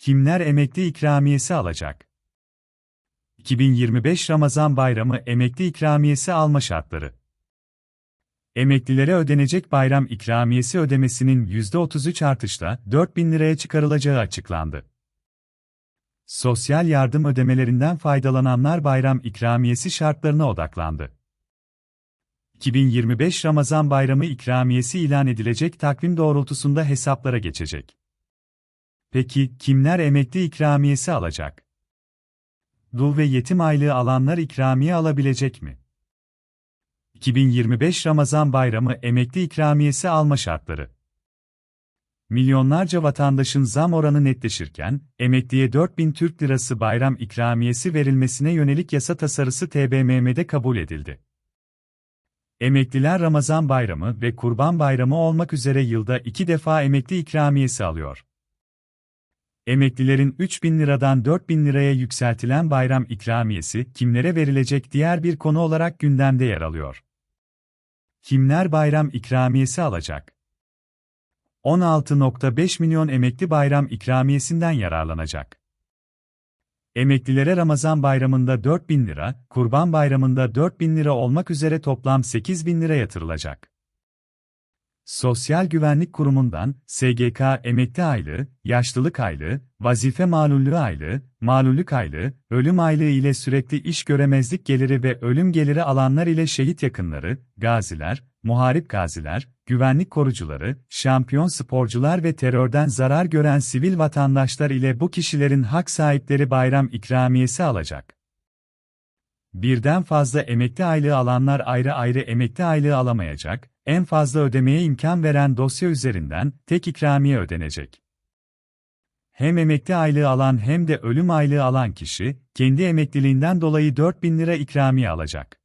Kimler emekli ikramiyesi alacak? 2025 Ramazan Bayramı emekli ikramiyesi alma şartları. Emeklilere ödenecek bayram ikramiyesi ödemesinin %33 artışla 4000 liraya çıkarılacağı açıklandı. Sosyal yardım ödemelerinden faydalananlar bayram ikramiyesi şartlarına odaklandı. 2025 Ramazan Bayramı ikramiyesi ilan edilecek takvim doğrultusunda hesaplara geçecek. Peki kimler emekli ikramiyesi alacak? Dul ve yetim aylığı alanlar ikramiye alabilecek mi? 2025 Ramazan Bayramı emekli ikramiyesi alma şartları. Milyonlarca vatandaşın zam oranı netleşirken, emekliye 4000 Türk Lirası bayram ikramiyesi verilmesine yönelik yasa tasarısı TBMM'de kabul edildi. Emekliler Ramazan Bayramı ve Kurban Bayramı olmak üzere yılda iki defa emekli ikramiyesi alıyor. Emeklilerin 3000 liradan 4000 liraya yükseltilen bayram ikramiyesi kimlere verilecek diğer bir konu olarak gündemde yer alıyor. Kimler bayram ikramiyesi alacak? 16.5 milyon emekli bayram ikramiyesinden yararlanacak. Emeklilere Ramazan bayramında 4 bin lira, Kurban bayramında 4 bin lira olmak üzere toplam 8 bin lira yatırılacak. Sosyal Güvenlik Kurumu'ndan SGK emekli aylığı, yaşlılık aylığı, vazife malullüğü aylığı, malullük aylığı, ölüm aylığı ile sürekli iş göremezlik geliri ve ölüm geliri alanlar ile şehit yakınları, gaziler, muharip gaziler, güvenlik korucuları, şampiyon sporcular ve terörden zarar gören sivil vatandaşlar ile bu kişilerin hak sahipleri bayram ikramiyesi alacak. Birden fazla emekli aylığı alanlar ayrı ayrı emekli aylığı alamayacak, en fazla ödemeye imkan veren dosya üzerinden tek ikramiye ödenecek. Hem emekli aylığı alan hem de ölüm aylığı alan kişi, kendi emekliliğinden dolayı 4000 lira ikramiye alacak.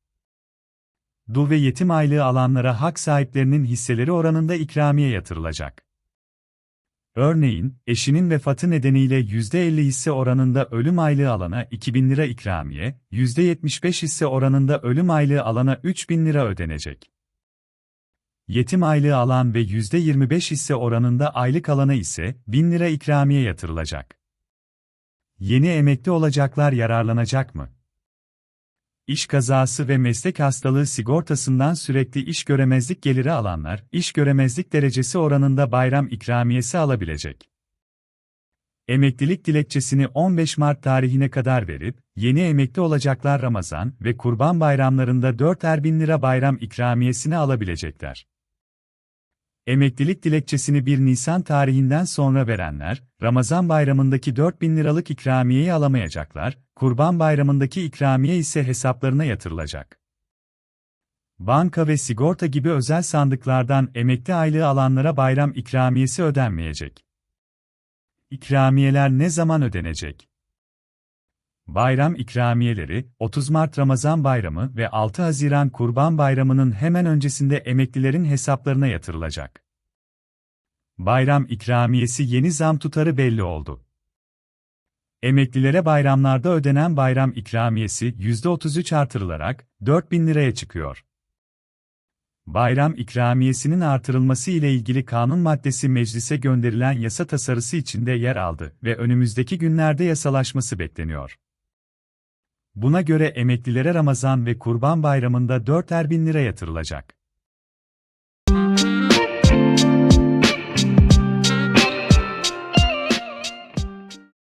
Dul ve yetim aylığı alanlara hak sahiplerinin hisseleri oranında ikramiye yatırılacak. Örneğin, eşinin vefatı nedeniyle %50 hisse oranında ölüm aylığı alana 2000 lira ikramiye, %75 hisse oranında ölüm aylığı alana 3000 lira ödenecek. Yetim aylığı alan ve %25 hisse oranında aylık alana ise 1000 lira ikramiye yatırılacak. Yeni emekli olacaklar yararlanacak mı? İş kazası ve meslek hastalığı sigortasından sürekli iş göremezlik geliri alanlar, iş göremezlik derecesi oranında bayram ikramiyesi alabilecek. Emeklilik dilekçesini 15 Mart tarihine kadar verip, yeni emekli olacaklar Ramazan ve Kurban bayramlarında 4'er bin lira bayram ikramiyesini alabilecekler. Emeklilik dilekçesini 1 Nisan tarihinden sonra verenler, Ramazan bayramındaki 4 bin liralık ikramiyeyi alamayacaklar, Kurban bayramındaki ikramiye ise hesaplarına yatırılacak. Banka ve sigorta gibi özel sandıklardan emekli aylığı alanlara bayram ikramiyesi ödenmeyecek. İkramiyeler ne zaman ödenecek? Bayram ikramiyeleri, 30 Mart Ramazan Bayramı ve 6 Haziran Kurban Bayramı'nın hemen öncesinde emeklilerin hesaplarına yatırılacak. Bayram ikramiyesi yeni zam tutarı belli oldu. Emeklilere bayramlarda ödenen bayram ikramiyesi %33 artırılarak 4000 liraya çıkıyor. Bayram ikramiyesinin artırılması ile ilgili kanun maddesi meclise gönderilen yasa tasarısı içinde yer aldı ve önümüzdeki günlerde yasalaşması bekleniyor. Buna göre emeklilere Ramazan ve Kurban Bayramı'nda 4'er bin lira yatırılacak.